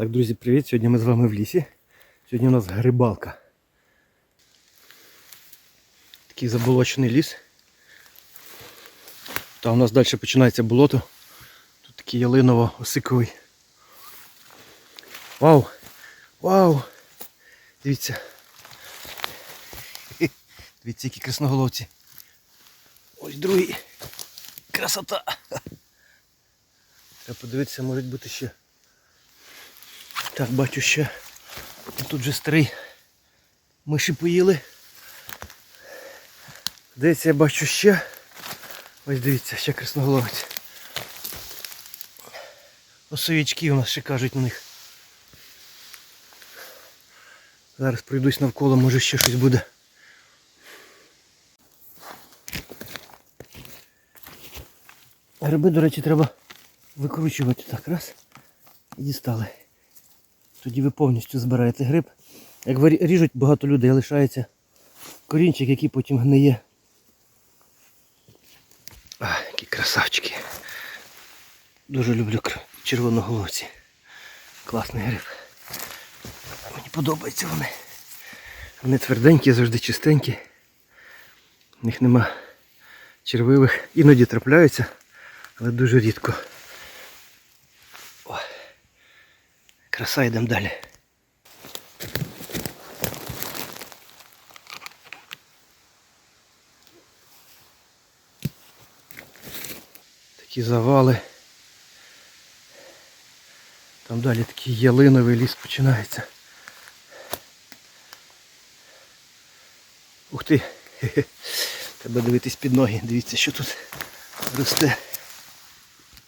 Так, друзі, привіт! Сьогодні ми з вами в лісі. Сьогодні у нас грибалка. Такий заболочений ліс. Там у нас далі починається болото. Тут такий ялиново-осиковий. Вау! Вау! Дивіться. Дивіться, які красноголовці. Ось другий. Красота! Треба подивитися, можуть бути ще. Так, бачу ще. Тут же старий. Миші поїли. Десь я бачу ще. Ось дивіться, ще красноголовець. Осовічки у нас ще кажуть на них. Зараз пройдусь навколо, може ще щось буде. Гриби, до речі, треба викручувати так, раз. І дістали. Тоді ви повністю збираєте гриб. Як ви ріжуть, багато людей лишається корінчик, який потім гниє. А, які красавчики. Дуже люблю червоноголовці. Класний гриб. Мені подобаються вони. Вони тверденькі, завжди чистенькі. В них нема червивих. Іноді трапляються, але дуже рідко. Краса йдемо далі. Такі завали. Там далі такий ялиновий ліс починається. Ух ти! Хе-хе. Треба дивитись під ноги. Дивіться, що тут росте.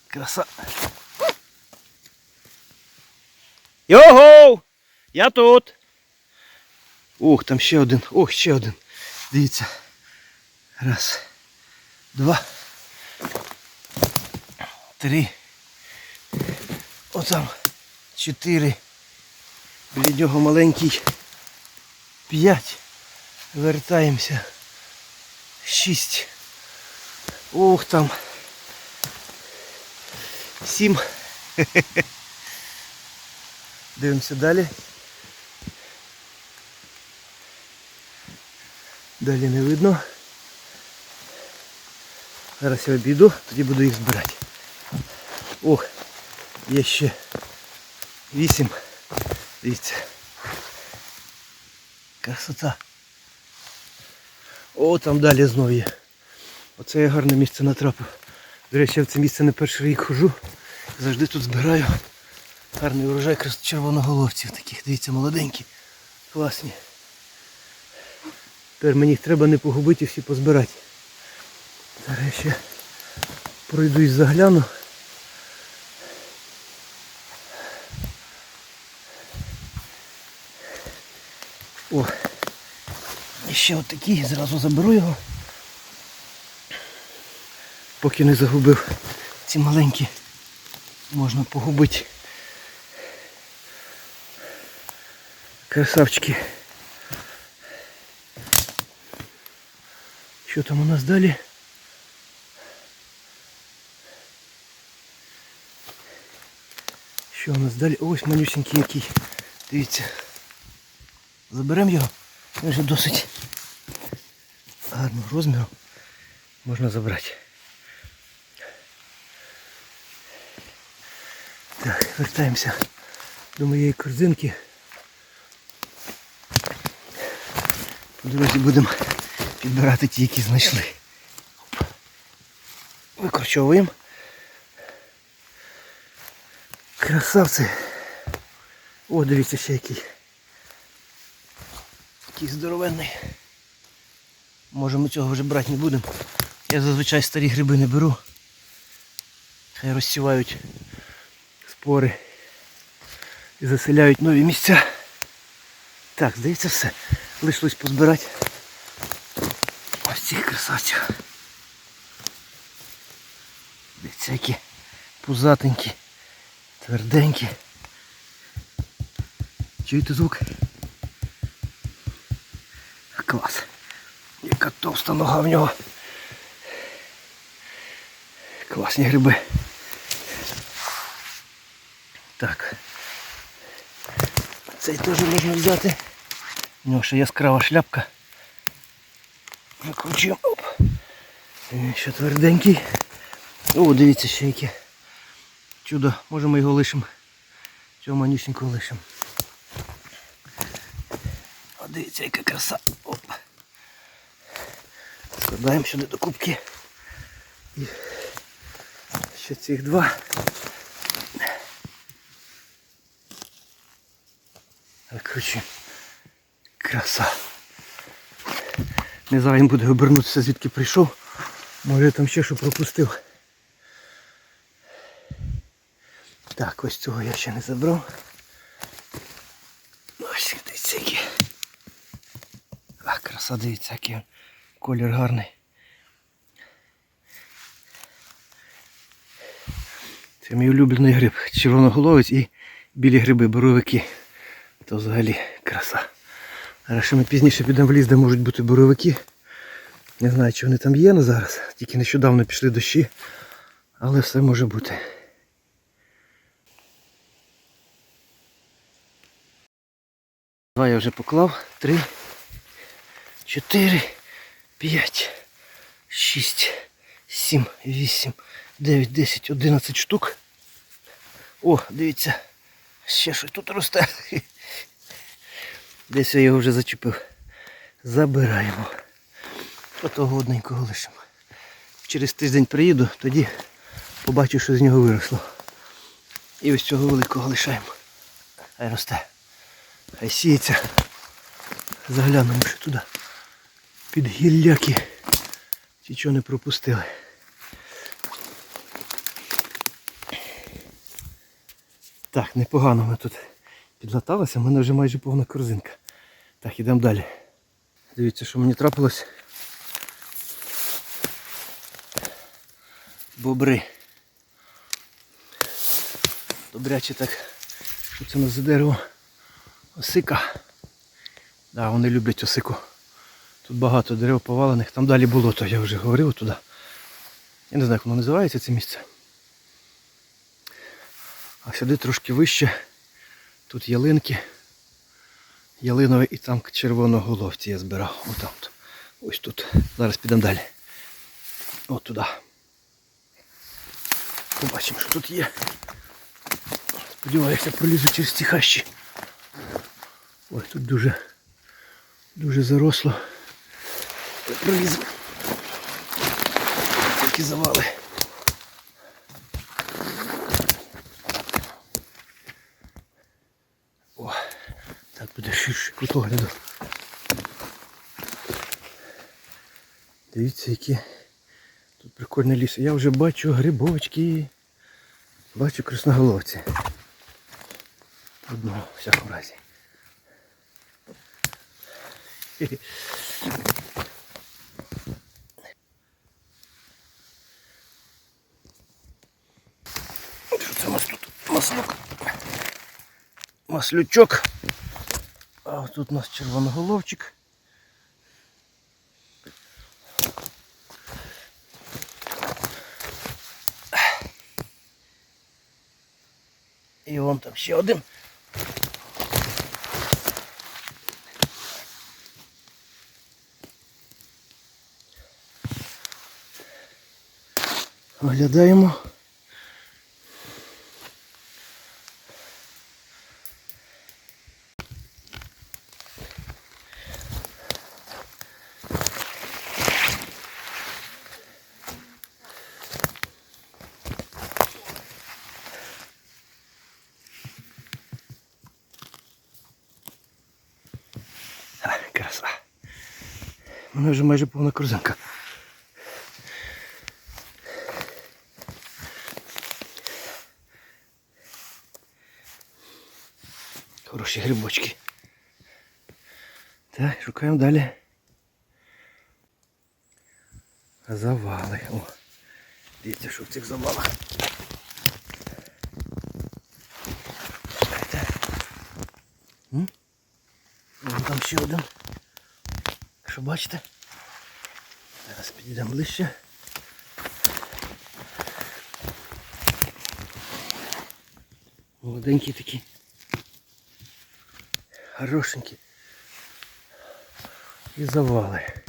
Краса. Його! Я тут. Ух, там ще один. Ох, ще один. Дивіться. Раз. Два. Три. Отам. Чотири. Біля нього маленький. П'ять. Вертаємося. Шість. Ох там. Сім. Дивимося далі. Далі не видно. Зараз я обійду, тоді буду їх збирати. Ох, є ще вісім. Дивіться. Красота. О, там далі знову є. Оце я гарне місце натрапив. До речі, я в це місце не перший рік хожу. Завжди тут збираю. Гарний урожай червоноголовців таких, дивіться, молоденькі, класні. Тепер мені їх треба не погубити всі позбирати. Зараз я ще пройдусь загляну. О, і ще отакий, зразу заберу його. Поки не загубив ці маленькі можна погубити. Красавчики. Що там у нас далі? Що у нас далі? Ось манюсенький який. Дивіться. Заберемо його. Він вже досить гарного розміру. Можна забрати. Так, вертаємося до моєї корзинки. По дорозі будемо підбирати ті, які знайшли. Викорчовуємо. Красавці. О, дивіться ще який. Який здоровенний. Може ми цього вже брати не будемо. Я зазвичай старі гриби не беру. Хай розсівають спори і заселяють нові місця. Так, здається все. Лишилось позбирати ось цих красавців. Дивіться, які пузатенькі, тверденькі. Чуєте звук? Клас. Яка товста нога в нього. Класні гриби. Так. Цей теж можна взяти. У нього ще яскрава шляпка. Викручуємо. Оп. Він ще тверденький. О, дивіться ще яке. Чудо, може ми його лишимо. Цього манюсенького лишимо. О, дивіться, яка краса. Оп. Складаємо сюди до кубки. І ще цих два. Викручуємо. Краса. Не зараз буде обернутися, звідки прийшов. Може я там ще що пропустив. Так, ось цього я ще не забрав. Ось дивіться який. А, краса, дивіться, який колір гарний. Це мій улюблений гриб. Червоноголовець і білі гриби, боровики. То взагалі краса. Ще ми пізніше підемо в ліс, де можуть бути боровики. Не знаю, чи вони там є на зараз. Тільки нещодавно пішли дощі. Але все може бути. Два я вже поклав. Три, чотири, п'ять, шість, сім, вісім, дев'ять, десять, одинадцять штук. О, дивіться, ще щось тут росте. Десь я його вже зачепив. Забираємо. Отого одненького лишимо. Через тиждень приїду, тоді побачу, що з нього виросло. І ось цього великого лишаємо. Хай росте. Хай сіється. Заглянемо ще туди. Під гілляки. Ті чого не пропустили. Так, непогано ми тут підлаталися, в мене вже майже повна корзинка. Так, ідемо далі. Дивіться, що мені трапилось. Бобри. Добряче так. Що це у нас за дерево? Осика. Да, вони люблять осику. Тут багато дерев повалених. Там далі болото, я вже говорив туди. Я не знаю, як воно називається це місце. А сюди трошки вище. Тут ялинки. Ялинові і там червоноголовці я збирав. Отам. от. Ось тут. Зараз підемо далі. От туди. Побачимо, що тут є. Сподіваюся, пролізу через ці хащі. Ой, тут дуже дуже заросло. Пролізу. Такі завали. О, так буде ширше кут огляду. Дивіться, які тут прикольний ліс. Я вже бачу грибочки. Бачу красноголовці. Одного, в всякому разі. Що це у нас тут? Маслюк. Маслючок. Тут у нас червоноголовчик. І вон там ще один. Оглядаємо. мене вже майже повна корзинка. Хороші грибочки. Так, шукаємо далі. Завали. О, дивіться, що в цих завалах. Чекайте. М? Вон там ще один. Що бачите? Зараз підійдемо ближче. Молоденький такий. Хорошенькі. І завали.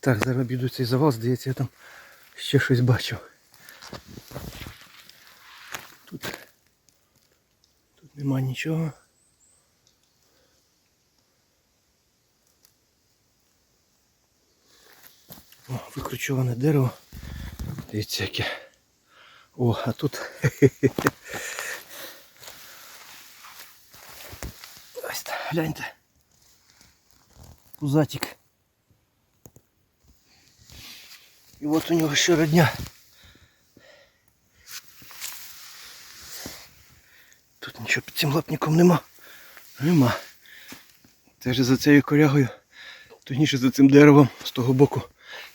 Так, зараз обійду цей завал, здається, я там ще щось бачив. Тут, тут нема нічого. О, викручоване дерево. Дивіться яке. О, а тут. Ось так, гляньте. Пузатик. І от у нього ще родня. Тут нічого під цим лапником нема. Нема. Це ж за цією корягою. Точніше за цим деревом з того боку.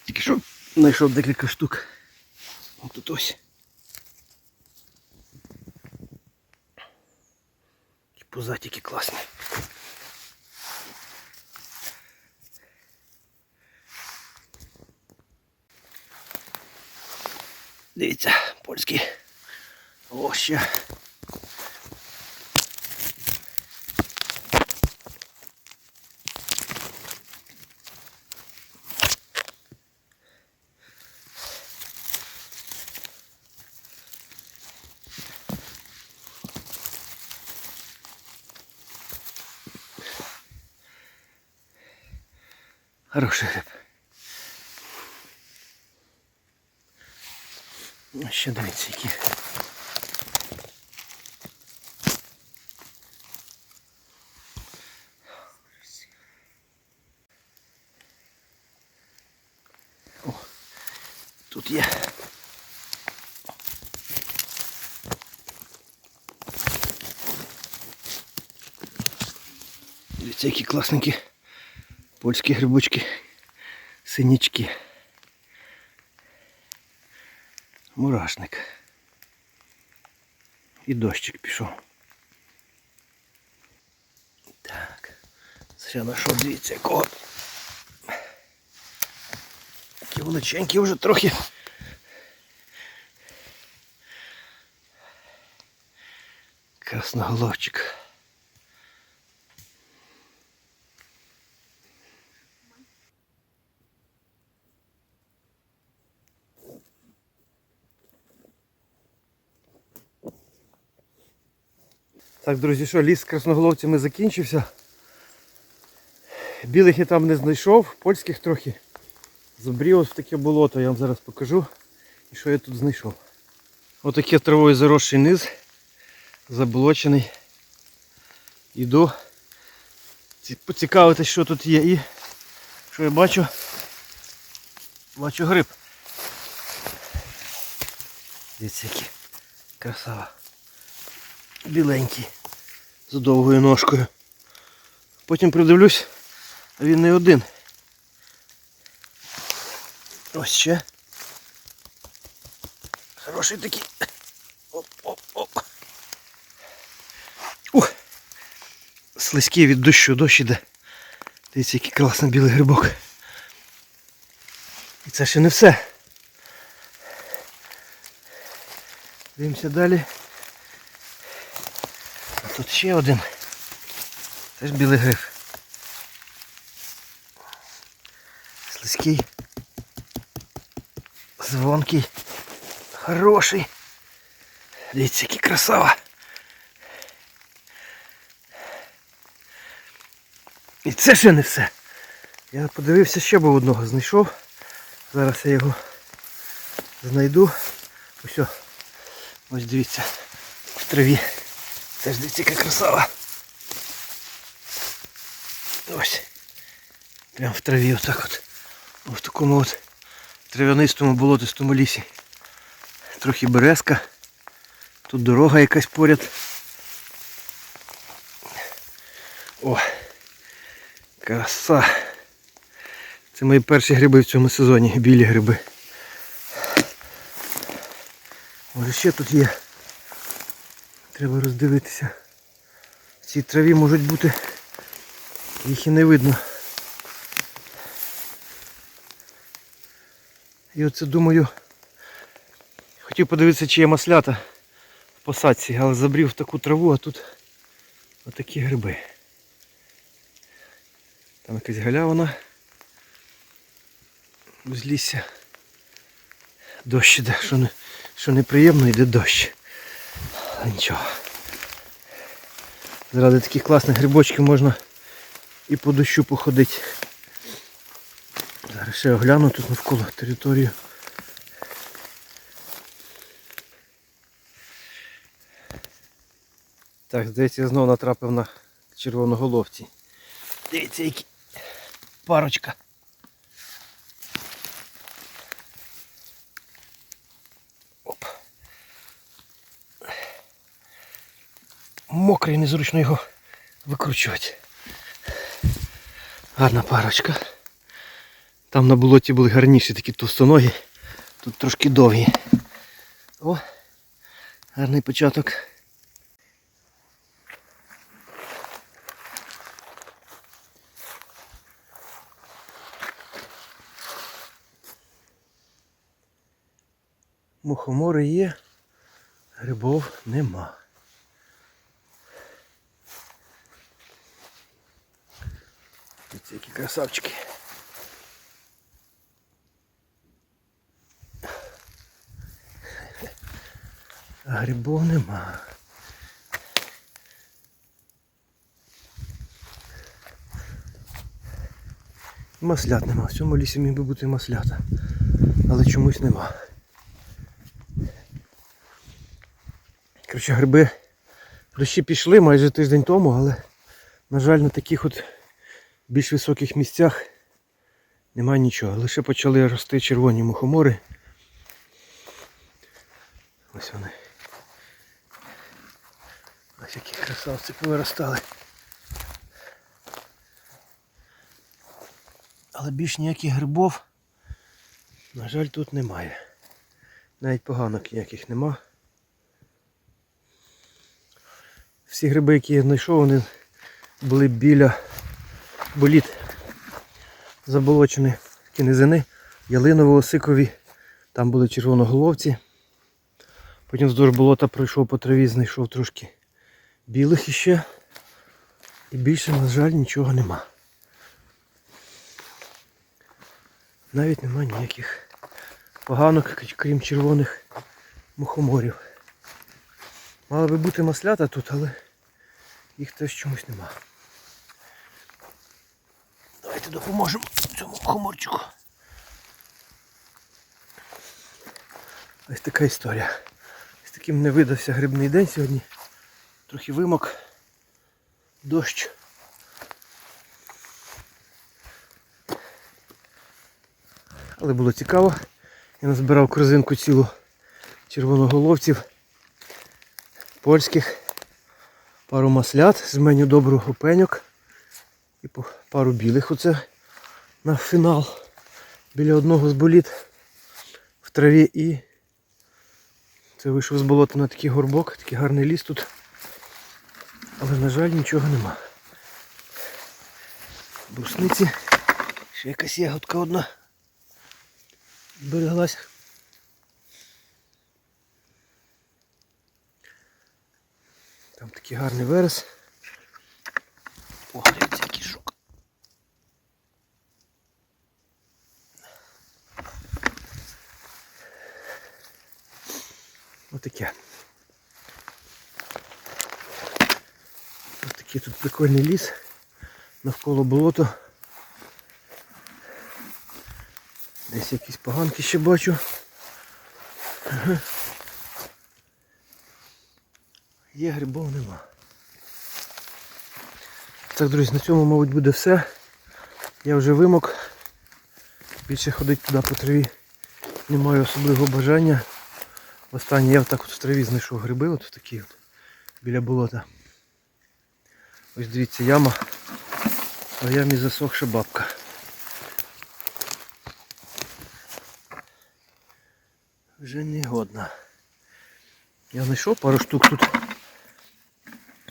Тільки що знайшов декілька штук. Тут ось. Ті Пузатики класні. Дивіться, польський. О, ще. Хороший гриб. Ну, Ще дивіться, які. О, тут є. Дивіться, які класненькі польські грибочки, синячки. Мурашник. І дощик пішов. Так. Ще знайшов, дивіться, якого. Такі величенькі вже трохи. Красноголовчик. Так, друзі, що ліс з красноголовцями закінчився. Білих я там не знайшов, польських трохи. Забрів ось таке болото, я вам зараз покажу. І що я тут знайшов. Отаке травою заросший низ, заблочений. Іду поцікавитись, що тут є. І що я бачу? Бачу гриб. Дивіться, який красава біленький, з довгою ножкою. Потім придивлюсь, а він не один. Ось ще. Хороший такий. Оп-оп-оп. Ух! Слизький від дощу, дощ іде. Дивіться, який класний білий грибок. І це ще не все. Дивимося далі. Ще один. Теж білий гриб. Слизький. Звонкий. Хороший. Дивіться, який красава. І це ще не все. Я подивився, ще був одного знайшов. Зараз я його знайду. Ось. Ось дивіться. В траві. Теж дивіться, яка красава. Ось. Прям в траві отак от. В такому от трав'янистому болотистому лісі. Трохи березка. Тут дорога якась поряд. О! Краса! Це мої перші гриби в цьому сезоні, білі гриби. Може ще тут є. Треба роздивитися. В цій траві можуть бути, їх і не видно. І оце думаю, хотів подивитися, чи є маслята. в посадці, але забрів в таку траву, а тут отакі гриби. Там якась галявина. Узлісся. Дощ іде, що, не, що неприємно, йде дощ. Нічого. Заради таких класних грибочків можна і по дощу походити. Зараз ще огляну тут навколо територію. Так, здається, я знову натрапив на червоноголовці. Дивіться, які парочка. Оп. Мокрий, незручно його викручувати. Гарна парочка. Там на болоті були гарніші такі товстоногі. Тут трошки довгі. О, гарний початок. Мухомори є, грибов нема. Дивіться, які красавчики. А грибов нема. Маслят нема. В цьому лісі міг би бути маслята. Але чомусь нема. Коротше, гриби дощі пішли майже тиждень тому, але, на жаль, на таких от більш високих місцях немає нічого. Лише почали рости червоні мухомори. Ось вони. Ось які красавці повиростали. Але більш ніяких грибов, на жаль, тут немає. Навіть поганок ніяких нема. Всі гриби, які я знайшов, вони були біля боліт заболочені такі низини, ялиново-осикові, там були червоноголовці. Потім вздовж болота пройшов по траві, знайшов трошки білих іще. І більше, на жаль, нічого нема. Навіть нема ніяких поганок, крім червоних мухоморів. Мали би бути маслята тут, але їх теж чомусь нема. Давайте допоможемо цьому мухоморчику. Ось така історія. Ось таким не видався грибний день сьогодні. Трохи вимок, дощ. Але було цікаво. Я назбирав корзинку цілу червоноголовців польських, пару маслят, з меню добру опеньок і пару білих оце на фінал. Біля одного з боліт в траві і це вийшов з болота на такий горбок, такий гарний ліс тут. Але, на жаль, нічого нема. Брусниці. Ще якась ягодка одна. Збереглась. Там такий гарний верес. О, дивіться, який жук. Отаке. Ось такий тут прикольний ліс. Навколо болото. Десь якісь поганки ще бачу. Є грибов нема. Так, друзі, на цьому, мабуть, буде все. Я вже вимок. Більше ходити туди по траві. Не маю особливого бажання. Останнє я отак от в траві знайшов гриби, от такі от біля болота. Ось дивіться, яма. А в ямі засохша бабка. Вже не годна. Я знайшов пару штук тут.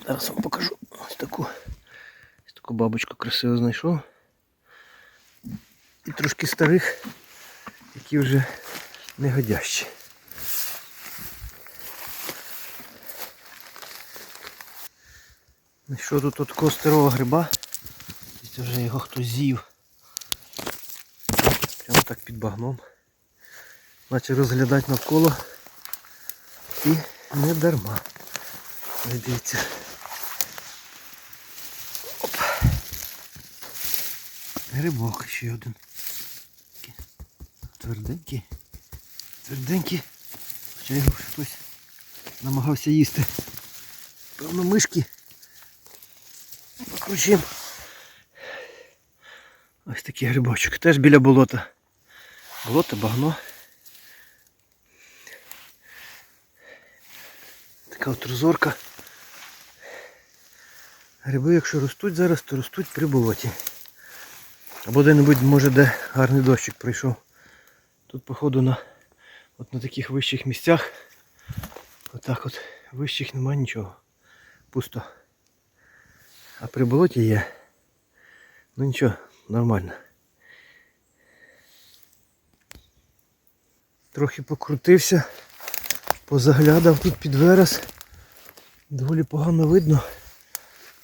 Зараз вам покажу ось таку. Ось таку бабочку красиво знайшов. І трошки старих, які вже не годящі. Ну що тут от такого старого гриба? Це вже його хтось з'їв. Прямо так під багном. Наче розглядати навколо. І не дарма. Дивіться. Оп. Грибок ще один. Тверденький. Тверденький. Хоча його хтось намагався їсти. Певно мишки. Покручим. Ось такий грибочок. Теж біля болота. Болото, багно. Така от розорка. Гриби, якщо ростуть зараз, то ростуть при болоті. Або де-небудь, може, де гарний дощик прийшов. Тут, походу, на, от на таких вищих місцях. Отак от вищих немає нічого. Пусто. А при болоті є. Ну нічого, нормально. Трохи покрутився, позаглядав тут під верес. Доволі погано видно.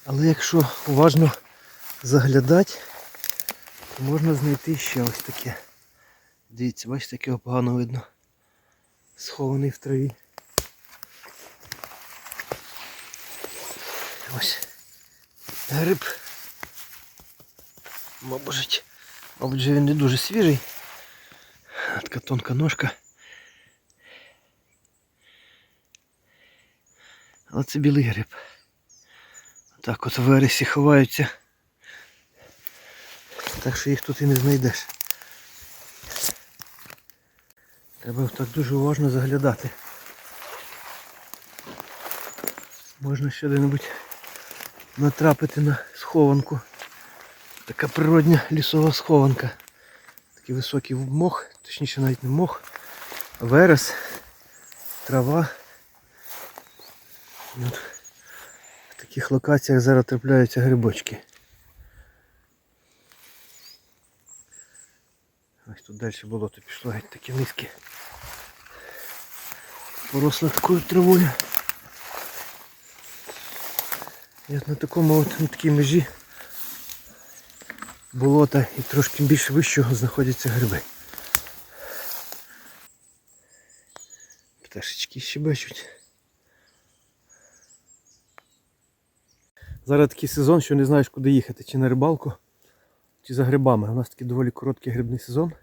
Але якщо уважно заглядати, то можна знайти ще ось таке. Дивіться, бачите, як його погано видно. Схований в траві. Ось. Гриб. Мабуть, мабуть, він не дуже свіжий. Така тонка ножка. Але це білий гриб. Так от вересі ховаються. Так що їх тут і не знайдеш. Треба так дуже уважно заглядати. Можна ще де-небудь натрапити на схованку. Така природня лісова схованка. Такий високий мох, точніше навіть не мох, а верес, трава. От в таких локаціях зараз трапляються грибочки. Ось тут далі болото пішло геть такі низькі. Поросло такою травою. І на такому от на такій межі болота і трошки більш вищого знаходяться гриби. Пташечки щебечуть. Зараз такий сезон, що не знаєш куди їхати, чи на рибалку, чи за грибами. У нас такий доволі короткий грибний сезон.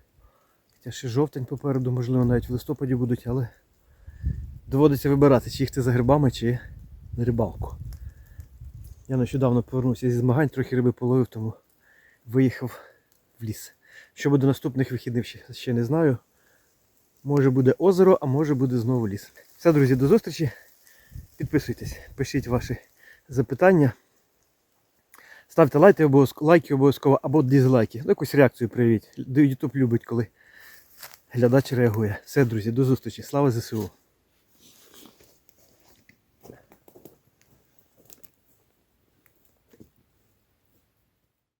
Хоча ще жовтень попереду, можливо, навіть в листопаді будуть, але доводиться вибирати, чи їхати за грибами, чи на рибалку. Я нещодавно повернувся зі змагань, трохи риби половив, тому виїхав в ліс. Що буде наступних вихідних, ще, не знаю. Може буде озеро, а може буде знову ліс. Все, друзі, до зустрічі. Підписуйтесь, пишіть ваші запитання. Ставте лайки обов'язково, лайки обов'язково або дизлайки. Ну, якусь реакцію проявіть. YouTube любить, коли глядач реагує. Все, друзі, до зустрічі. Слава ЗСУ!